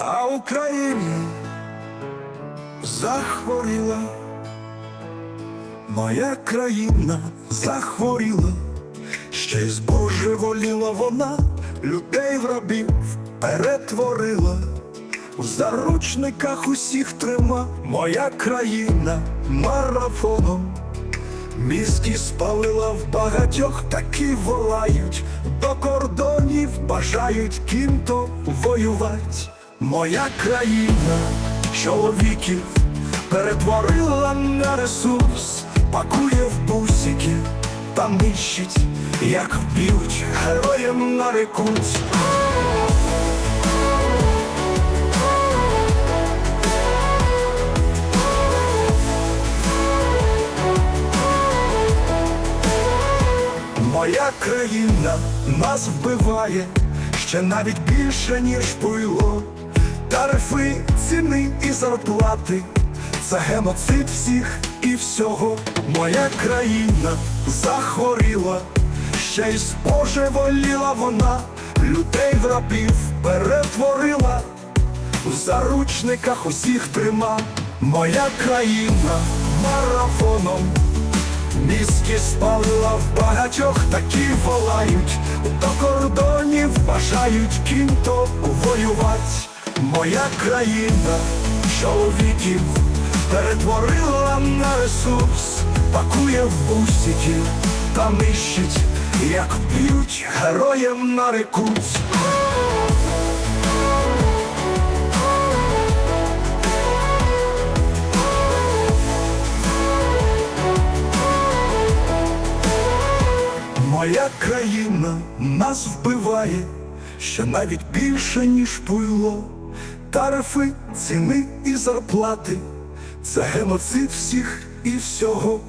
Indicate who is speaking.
Speaker 1: а Україна захворіла, моя країна захворіла, ще й збожеволіла вона, людей в рабів перетворила, у заручниках усіх трима, моя країна марафоном. Мізки спалила в багатьох, такі волають, до кордонів бажають кінто воювать. Моя країна чоловіків перетворила на ресурс, пакує в бусики та нищить, як вб'ють, героєм нарекуть. Моя країна нас вбиває ще навіть більше, ніж пило. Тарифи, ціни і зарплати це геноцид всіх і всього. Моя країна захворіла, ще й спожеволіла вона, людей в рабів перетворила, у заручниках усіх трима. Моя країна марафоном. Мізки спалила в багатьох, такі волають, до кордонів бажають кінто воювать. Моя країна чоловіків перетворила на ресурс, пакує в бусики та нищить, як б'ють, героєм нарекуть. Моя країна нас вбиває ще навіть більше, ніж пило. Тарифи, ціни і зарплати це геноцид всіх і всього.